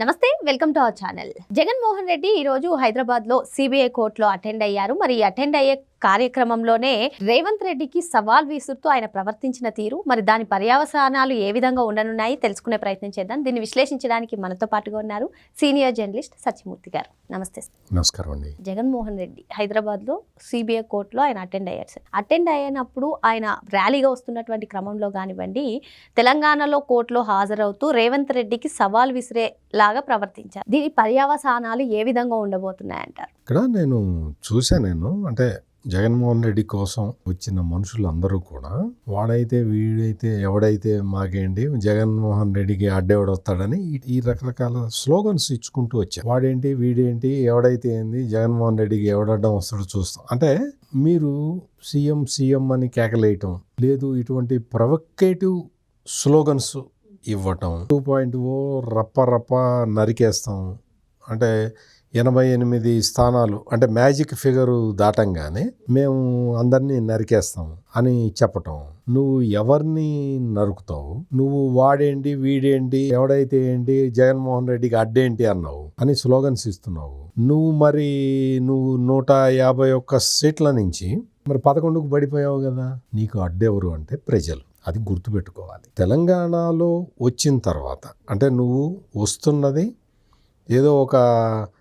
నమస్తే welcome to our channel. Jaganmohan Reddy ఈ రోజు హైదరాబాద్లో సిబిఐ కోర్టులో అటెండ్ అయ్యారు. మరి అటెండ్ అయ్యే కార్యక్రమంలోనే రేవంత్ రెడ్డికి సవాల్ విసురుతూ ఆయన ప్రవర్తించిన తీరు మరి దాని పర్యవసానాలు ఏ విధంగా ఉండనున్నాయి తెలుసుకునే ప్రయత్నం చేద్దాం. దీన్ని విశ్లేషించడానికి మనతో పాటుగా ఉన్నారు సీనియర్ జర్నలిస్ట్ సత్యమూర్తి గారు. నమస్తే సార్. నమస్కారం అండి. జగన్మోహన్ రెడ్డి హైదరాబాద్లో సిబిఐ కోర్టులో ఆయన అటెండ్ అయ్యారు సార్. అటెండ్ అయినప్పుడు ఆయన ర్యాలీగా వస్తున్నటువంటి క్రమంలో కానివ్వండి తెలంగాణలో కోర్టులో హాజరవుతూ రేవంత్ రెడ్డికి సవాల్ విసిరే లాగా ప్రవర్తించారు. దీని పర్యవసానాలు ఏ విధంగా ఉండబోతున్నాయంటారు? ఇక్కడ నేను చూసా నేను. అంటే జగన్మోహన్ రెడ్డి కోసం వచ్చిన మనుషులందరూ కూడా వాడైతే వీడైతే ఎవడైతే మాకేంటి జగన్మోహన్ రెడ్డికి అడ్డెవడొస్తాడని వస్తాడని ఈ రకరకాల స్లోగన్స్ ఇచ్చుకుంటూ వచ్చారు. వాడేంటి వీడేంటి ఎవడైతే ఏంది జగన్మోహన్ రెడ్డికి ఎవడడ్డం వస్తాడో చూస్తాం. అంటే మీరు సీఎం సీఎం అని కేకలేయటం లేదు ఇటువంటి ప్రొవకేటివ్ స్లోగన్స్ ఇవ్వటం టూ పాయింట్ ఓ రప్ప రప్ప నరికేస్తాం. అంటే ఎనభై ఎనిమిది స్థానాలు అంటే మ్యాజిక్ ఫిగరు దాటంగానే మేము అందరినీ నరికేస్తాం అని చెప్పటం. నువ్వు ఎవరిని నరుకుతావు? నువ్వు వాడేంటి వీడేంటి ఎవడైతే ఏంటి జగన్మోహన్ రెడ్డికి అడ్డేంటి అన్నావు అని స్లోగన్స్ ఇస్తున్నావు. నువ్వు మరి నువ్వు నూట యాభై ఒక్క సీట్ల నుంచి మరి పదకొండుకు పడిపోయావు కదా? నీకు అడ్డెవరు అంటే ప్రజలు. అది గుర్తుపెట్టుకోవాలి. తెలంగాణలో వచ్చిన తర్వాత అంటే నువ్వు వస్తున్నది ఏదో ఒక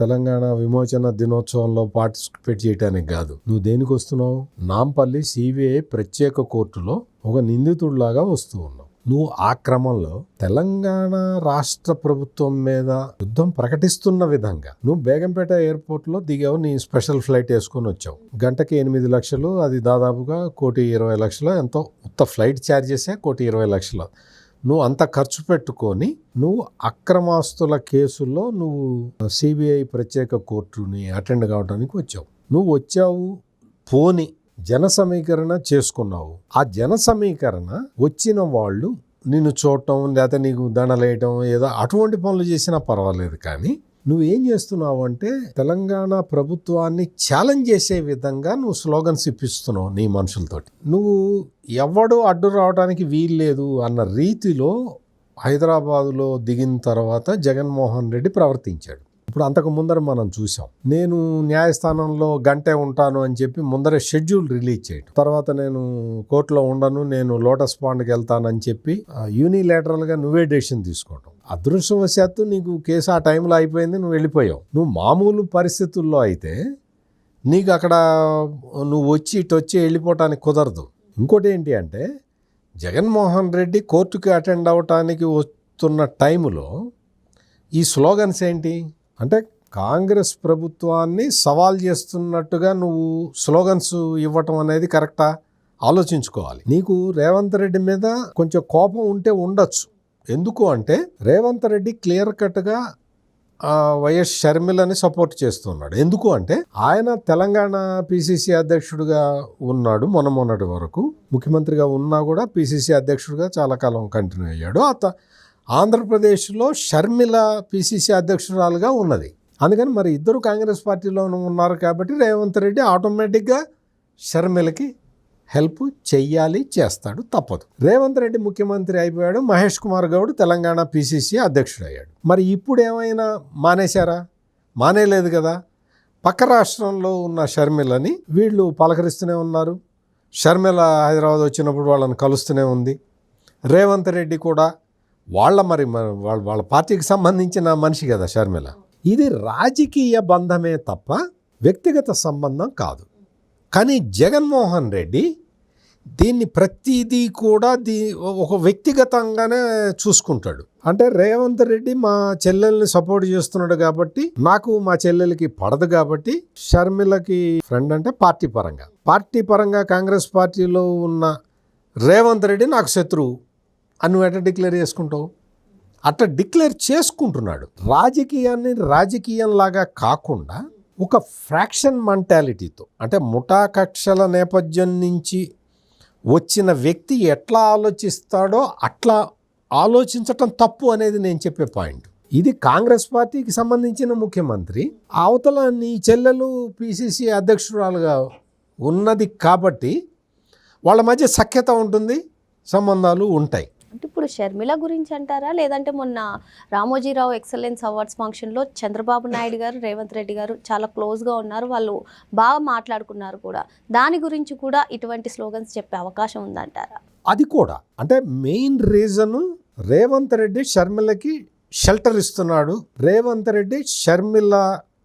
తెలంగాణ విమోచన దినోత్సవంలో పార్టిసిపేట్ చేయడానికి కాదు. నువ్వు దేనికి వస్తున్నావు? నాంపల్లి సిబిఐ ప్రత్యేక కోర్టులో ఒక నిందితుడిలాగా వస్తూ ఉన్నావు. నువ్వు ఆ క్రమంలో తెలంగాణ రాష్ట్ర ప్రభుత్వం మీద యుద్ధం ప్రకటిస్తున్న విధంగా నువ్వు బేగంపేట ఎయిర్పోర్ట్లో దిగావు నీ స్పెషల్ ఫ్లైట్ వేసుకొని వచ్చావు. గంటకి ఎనిమిది లక్షలు అది దాదాపుగా కోటి ఇరవై లక్షలు ఎంతో ఉత్త ఫ్లైట్ ఛార్జెసే కోటి ఇరవై లక్షలు. నువ్వు అంత ఖర్చు పెట్టుకొని నువ్వు అక్రమాస్తుల కేసుల్లో నువ్వు సిబిఐ ప్రత్యేక కోర్టుని అటెండ్ కావడానికి వచ్చావు. నువ్వు వచ్చావు పోని జన సమీకరణ చేసుకున్నావు. ఆ జన సమీకరణ వచ్చిన వాళ్ళు నిన్ను చూడటం లేకపోతే నీకు దండలేయటం ఏదో అటువంటి పనులు చేసినా పర్వాలేదు కానీ నువ్వేం చేస్తున్నావు అంటే తెలంగాణ ప్రభుత్వాన్ని ఛాలెంజ్ చేసే విధంగా నువ్వు స్లోగన్స్ ఇప్పిస్తున్నావు నీ మనుషులతోటి. నువ్వు ఎవడు అడ్డు రావడానికి వీల్లేదు అన్న రీతిలో హైదరాబాదులో దిగిన తర్వాత జగన్మోహన్ రెడ్డి ప్రవర్తించాడు. ఇప్పుడు అంతకు ముందర మనం చూసాం నేను న్యాయస్థానంలో గంటే ఉంటాను అని చెప్పి ముందరే షెడ్యూల్ రిలీజ్ చేయడం తర్వాత నేను కోర్టులో ఉండను నేను లోటస్ పాండ్కి వెళ్తానని చెప్పి యూనిలేటరల్గా నువ్వే డెసిషన్ తీసుకోవడం అదృష్టవశాత్తు నీకు కేసు ఆ టైంలో అయిపోయింది నువ్వు వెళ్ళిపోయావు. నువ్వు మామూలు పరిస్థితుల్లో అయితే నీకు అక్కడ నువ్వు వచ్చి ఇటు వచ్చి వెళ్ళిపోవటానికి కుదరదు. ఇంకోటి ఏంటి అంటే జగన్మోహన్ రెడ్డి కోర్టుకి అటెండ్ అవ్వటానికి వస్తున్న టైంలో ఈ స్లోగన్స్ ఏంటి? అంటే కాంగ్రెస్ ప్రభుత్వాన్ని సవాల్ చేస్తున్నట్టుగా నువ్వు స్లోగన్స్ ఇవ్వటం అనేది కరెక్టా? ఆలోచించుకోవాలి. నీకు రేవంత్ రెడ్డి మీద కొంచెం కోపం ఉంటే ఉండొచ్చు. ఎందుకు అంటే రేవంత్ రెడ్డి క్లియర్ కట్గా వైఎస్ షర్మిలని సపోర్ట్ చేస్తున్నాడు. ఎందుకు అంటే ఆయన తెలంగాణ పిసిసి అధ్యక్షుడిగా ఉన్నాడు మొన్న మొన్నటి వరకు. ముఖ్యమంత్రిగా ఉన్నా కూడా పిసిసి అధ్యక్షుడిగా చాలా కాలం కంటిన్యూ అయ్యాడు. అత ఆంధ్రప్రదేశ్లో షర్మిల పిసిసి అధ్యక్షురాలుగా ఉన్నది. అందుకని మరి ఇద్దరు కాంగ్రెస్ పార్టీలో ఉన్నారు కాబట్టి రేవంత్ రెడ్డి ఆటోమేటిక్గా షర్మిలకి హెల్ప్ చెయ్యాలి చేస్తాడు తప్పదు. రేవంత్ రెడ్డి ముఖ్యమంత్రి అయిపోయాడు మహేష్ కుమార్ గౌడ్ తెలంగాణ పిసిసి అధ్యక్షుడు అయ్యాడు మరి ఇప్పుడు ఏమైనా మానేశారా? మానేలేదు కదా. పక్క రాష్ట్రంలో ఉన్న షర్మిలని వీళ్ళు పలకరిస్తూనే ఉన్నారు. షర్మిల హైదరాబాద్ వచ్చినప్పుడు వాళ్ళని కలుస్తూనే ఉంది. రేవంత్ రెడ్డి కూడా వాళ్ళ మరి వాళ్ళ వాళ్ళ పార్టీకి సంబంధించిన మనిషి కదా షర్మిల. ఇది రాజకీయ బంధమే తప్ప వ్యక్తిగత సంబంధం కాదు. కానీ జగన్మోహన్ రెడ్డి దీన్ని ప్రతిదీ కూడా దీ ఒక వ్యక్తిగతంగానే చూసుకుంటాడు. అంటే రేవంత్ రెడ్డి మా చెల్లెల్ని సపోర్ట్ చేస్తున్నాడు కాబట్టి నాకు మా చెల్లెలకి పడదు కాబట్టి షర్మిలకి ఫ్రెండ్ అంటే పార్టీ పరంగా. పార్టీ పరంగా కాంగ్రెస్ పార్టీలో ఉన్న రేవంత్ రెడ్డి నాకు శత్రువు. అని నువ్వు ఎట్లా డిక్లేర్ చేసుకుంటావు? అట్లా డిక్లేర్ చేసుకుంటున్నాడు. రాజకీయాన్ని రాజకీయంలాగా కాకుండా ఒక ఫ్రాక్షన్ మెంటాలిటీతో అంటే ముఠా కక్షల నేపథ్యం నుంచి వచ్చిన వ్యక్తి ఎట్లా ఆలోచిస్తాడో అట్లా ఆలోచించటం తప్పు అనేది నేను చెప్పే పాయింట్ ఇది కాంగ్రెస్ పార్టీకి సంబంధించిన ముఖ్యమంత్రి అవతల నీ చెల్లెలు పిసిసి అధ్యక్షురాలుగా ఉన్నది కాబట్టి వాళ్ళ మధ్య సఖ్యత ఉంటుంది సంబంధాలు ఉంటాయి. షర్మిల గురించి అంటారా లేదంటే మొన్న రామోజీరావు ఎక్సలెన్స్ అవార్డ్స్ ఫంక్షన్లో చంద్రబాబు నాయుడు గారు రేవంత్ రెడ్డి గారు చాలా క్లోజ్గా ఉన్నారు. వాళ్ళు బాగా మాట్లాడుకున్నారు కూడా. దాని గురించి కూడా ఇటువంటి స్లోగన్స్ చెప్పే అవకాశం ఉందంటారా? అది కూడా. అంటే మెయిన్ రీజన్ రేవంత్ రెడ్డి షర్మిలకి షెల్టర్ ఇస్తున్నాడు. రేవంత్ రెడ్డి షర్మిల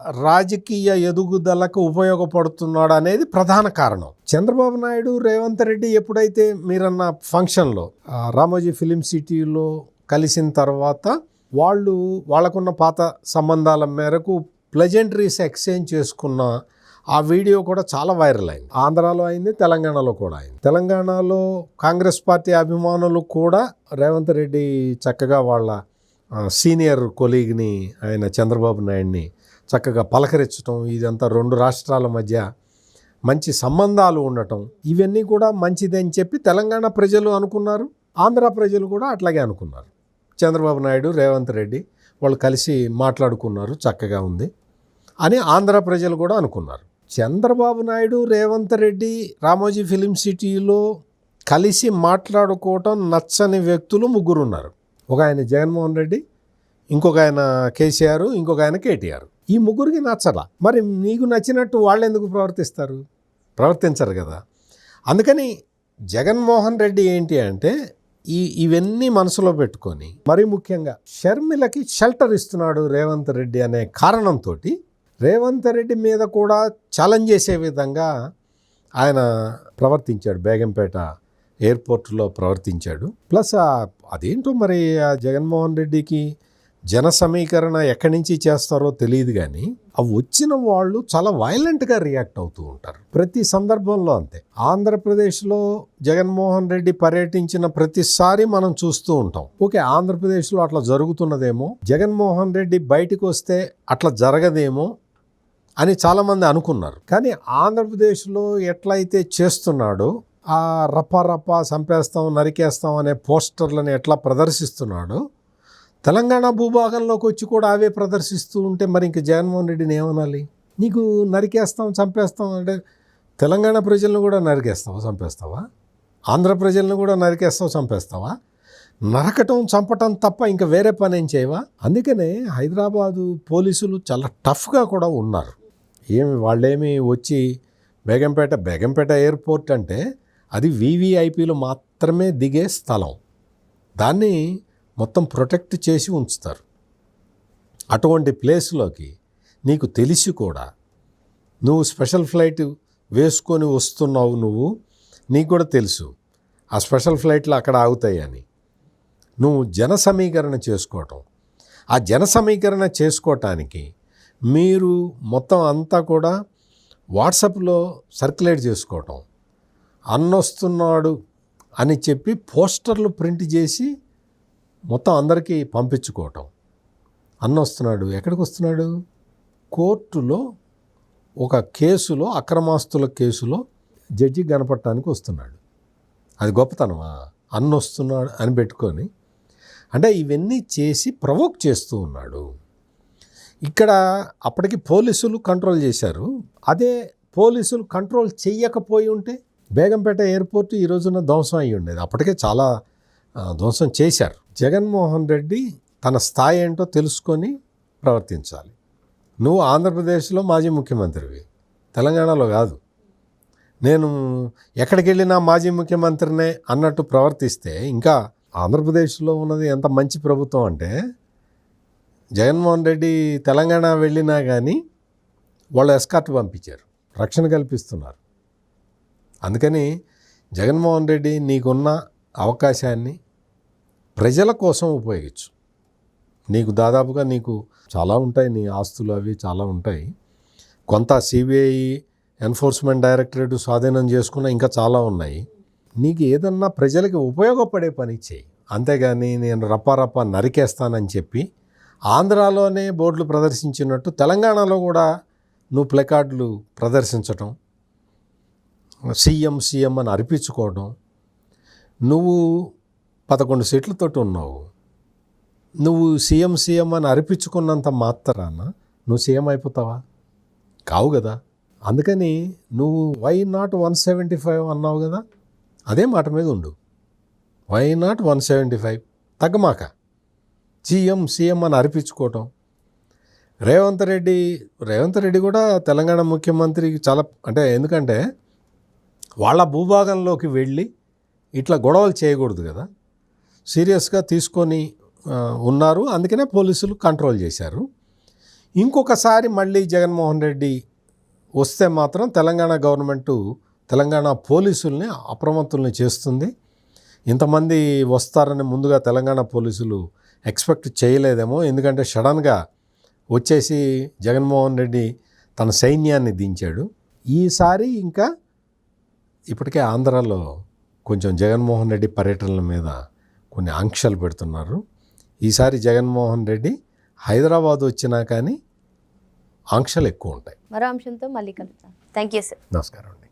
రాజకీయ ఎదుగుదలకు ఉపయోగపడుతున్నాడు అనేది ప్రధాన కారణం. చంద్రబాబు నాయుడు రేవంత్ రెడ్డి ఎప్పుడైతే మీరన్న ఫంక్షన్లో రామోజీ ఫిలిం సిటీలో కలిసిన తర్వాత వాళ్ళు వాళ్ళకున్న పాత సంబంధాల మేరకు ప్లెజెంటరీస్ ఎక్స్చేంజ్ చేసుకున్న ఆ వీడియో కూడా చాలా వైరల్ అయింది. ఆంధ్రాలో అయింది తెలంగాణలో కూడా అయింది. తెలంగాణలో కాంగ్రెస్ పార్టీ అభిమానులు కూడా రేవంత్ రెడ్డి చక్కగా వాళ్ళ సీనియర్ కొలీగ్ని ఆయన చంద్రబాబు నాయుడిని చక్కగా పలకరించడం ఇదంతా రెండు రాష్ట్రాల మధ్య మంచి సంబంధాలు ఉండటం ఇవన్నీ కూడా మంచిదని చెప్పి తెలంగాణ ప్రజలు అనుకున్నారు. ఆంధ్ర ప్రజలు కూడా అట్లాగే అనుకున్నారు. చంద్రబాబు నాయుడు రేవంత్ రెడ్డి వాళ్ళు కలిసి మాట్లాడుకున్నారు చక్కగా ఉంది అని ఆంధ్ర ప్రజలు కూడా అనుకున్నారు. చంద్రబాబు నాయుడు రేవంత్ రెడ్డి రామోజీ ఫిలిం సిటీలో కలిసి మాట్లాడుకోవటం నచ్చని వ్యక్తులు ముగ్గురు ఉన్నారు ఒక ఆయన జగన్మోహన్ రెడ్డి ఇంకొక ఆయన కేసీఆర్ ఇంకొక ఆయన కేటీఆర్. ఈ ముగ్గురికి నచ్చలా. మరి నీకు నచ్చినట్టు వాళ్ళు ఎందుకు ప్రవర్తిస్తారు? ప్రవర్తించరు కదా. అందుకని జగన్మోహన్ రెడ్డి ఏంటి అంటే ఈ ఇవన్నీ మనసులో పెట్టుకొని మరీ ముఖ్యంగా షర్మిలకి షెల్టర్ ఇస్తున్నాడు రేవంత్ రెడ్డి అనే కారణంతో రేవంత్ రెడ్డి మీద కూడా ఛాలెంజ్ చేసే విధంగా ఆయన ప్రవర్తించాడు బేగంపేట ఎయిర్పోర్ట్లో ప్రవర్తించాడు. ప్లస్ అదేంటో మరి ఆ జగన్మోహన్ రెడ్డికి జన సమీకరణ ఎక్కడి నుంచి చేస్తారో తెలియదు కానీ అవి వచ్చిన వాళ్ళు చాలా వైలెంట్గా రియాక్ట్ అవుతూ ఉంటారు. ప్రతి సందర్భంలో అంతే. ఆంధ్రప్రదేశ్లో జగన్మోహన్ రెడ్డి పర్యటించిన ప్రతిసారి మనం చూస్తూ ఉంటాం. ఓకే ఆంధ్రప్రదేశ్లో అట్లా జరుగుతున్నదేమో జగన్మోహన్ రెడ్డి బయటకు వస్తే అట్లా జరగదేమో అని చాలామంది అనుకున్నారు. కానీ ఆంధ్రప్రదేశ్లో ఎట్లయితే చేస్తున్నాడో ఆ రప్ప రప్ప చంపేస్తాం నరికేస్తాం అనే పోస్టర్లను ఎట్లా ప్రదర్శిస్తున్నాడో? తెలంగాణ భూభాగంలోకి వచ్చి కూడా అవే ప్రదర్శిస్తూ ఉంటే మరి ఇంక జగన్మోహన్ రెడ్డిని ఏమనాలి? నీకు నరికేస్తాం చంపేస్తాం అంటే తెలంగాణ ప్రజలను కూడా నరికేస్తావా చంపేస్తావా? ఆంధ్ర ప్రజలను కూడా నరికేస్తావు చంపేస్తావా? నరకటం చంపటం తప్ప ఇంకా వేరే పని ఏం చేయవా? అందుకనే హైదరాబాదు పోలీసులు చాలా టఫ్గా కూడా ఉన్నారు. ఏమి వాళ్ళేమి వచ్చి బేగంపేట బేగంపేట ఎయిర్పోర్ట్ అంటే అది వీవీఐపీలు మాత్రమే దిగే స్థలం. దాన్ని మొత్తం ప్రొటెక్ట్ చేసి ఉంచుతారు. అటువంటి ప్లేస్లోకి నీకు తెలిసి కూడా నువ్వు స్పెషల్ ఫ్లైట్ వేసుకొని వస్తున్నావు నువ్వు నీకు కూడా తెలుసు. ఆ స్పెషల్ ఫ్లైట్లు అక్కడ ఆగుతాయని. నువ్వు జన సమీకరణ చేసుకోవటం. ఆ జన సమీకరణ చేసుకోవటానికి మీరు మొత్తం అంతా కూడా వాట్సాప్లో సర్క్యులేట్ చేసుకోవటం. అన్నొస్తున్నాడు అని చెప్పి పోస్టర్లు ప్రింట్ చేసి మొత్తం అందరికీ పంపించుకోవటం. అన్నొస్తున్నాడు. ఎక్కడికి వస్తున్నాడు కోర్టులో ఒక కేసులో అక్రమాస్తుల కేసులో జడ్జి కనపడటానికి వస్తున్నాడు. అది గొప్పతనమా? అన్నొస్తున్నాడు అని పెట్టుకొని. అంటే ఇవన్నీ చేసి ప్రవోక్ చేస్తూ ఉన్నాడు. ఇక్కడ అప్పటికి పోలీసులు కంట్రోల్ చేశారు. అదే పోలీసులు కంట్రోల్ చెయ్యకపోయి ఉంటే బేగంపేట ఎయిర్పోర్ట్ ఈ రోజున ధ్వంసం అయి ఉండేది. అప్పటికే చాలా ధ్వంసం చేశారు. జగన్మోహన్ రెడ్డి తన స్థాయి ఏంటో తెలుసుకొని ప్రవర్తించాలి. నువ్వు ఆంధ్రప్రదేశ్లో మాజీ ముఖ్యమంత్రివి. తెలంగాణలో కాదు. నేను ఎక్కడికి వెళ్ళినా మాజీ ముఖ్యమంత్రినే అన్నట్టు ప్రవర్తిస్తే ఇంకా ఆంధ్రప్రదేశ్లో ఉన్నది ఎంత మంచి ప్రభుత్వం అంటే జగన్మోహన్ రెడ్డి తెలంగాణ వెళ్ళినా కానీ వాళ్ళు ఎస్కార్ట్ పంపించారు. రక్షణ కల్పిస్తున్నారు. అందుకని జగన్మోహన్ రెడ్డి నీకున్న అవకాశాన్ని ప్రజల కోసం ఉపయోగించు. నీకు దాదాపుగా నీకు చాలా ఉంటాయి నీ ఆస్తులు అవి చాలా ఉంటాయి. కొంత సిబిఐ ఎన్ఫోర్స్మెంట్ డైరెక్టరేట్ స్వాధీనం చేసుకున్న ఇంకా చాలా ఉన్నాయి. నీకు ఏదన్నా ప్రజలకి ఉపయోగపడే పని చేయి. అంతేగాని నేను రప్పారప్ప నరికేస్తానని చెప్పి ఆంధ్రాలోనే బోర్డులు ప్రదర్శించినట్టు తెలంగాణలో కూడా నువ్వు ప్లకార్డులు ప్రదర్శించటం సీఎం సీఎం అని అర్పించుకోవడం నువ్వు పదకొండు సీట్లతోటి ఉన్నావు. నువ్వు సీఎం సీఎం అని అర్పించుకున్నంత మాత్రాన నువ్వు సీఎం అయిపోతావా? కావు కదా. అందుకని నువ్వు why not one seventy five అన్నావు కదా అదే మాట మీద ఉండు. Why not one seventy five తగ్గమాక. CM CM అని అరిపించుకోవటం. రేవంత్ రెడ్డి రేవంత్ రెడ్డి కూడా తెలంగాణ ముఖ్యమంత్రికి చాలా అంటే ఎందుకంటే వాళ్ళ భూభాగంలోకి వెళ్ళి ఇట్లా గొడవలు చేయకూడదు కదా. సీరియస్గా తీసుకొని ఉన్నారు. అందుకనే పోలీసులు కంట్రోల్ చేశారు. ఇంకొకసారి మళ్ళీ జగన్మోహన్ రెడ్డి వస్తే మాత్రం తెలంగాణ గవర్నమెంటు తెలంగాణ పోలీసుల్ని అప్రమత్తుల్ని చేస్తుంది. ఇంతమంది వస్తారని ముందుగా తెలంగాణ పోలీసులు ఎక్స్పెక్ట్ చేయలేదేమో. ఎందుకంటే సడన్గా వచ్చేసి జగన్మోహన్ రెడ్డి తన సైన్యాన్ని దించాడు. ఈసారి ఇంకా ఇప్పటికే ఆంధ్రాలో కొంచెం జగన్మోహన్ రెడ్డి పర్యటనల మీద కొన్ని ఆంక్షలు పెడుతున్నారు. ఈసారి జగన్మోహన్ రెడ్డి హైదరాబాద్ వచ్చినా కానీ ఆంక్షలు ఎక్కువ ఉంటాయి. మరో అంశంతో మళ్ళీ కలుద్దాం. థ్యాంక్ యూ సార్ నమస్కారం అండి.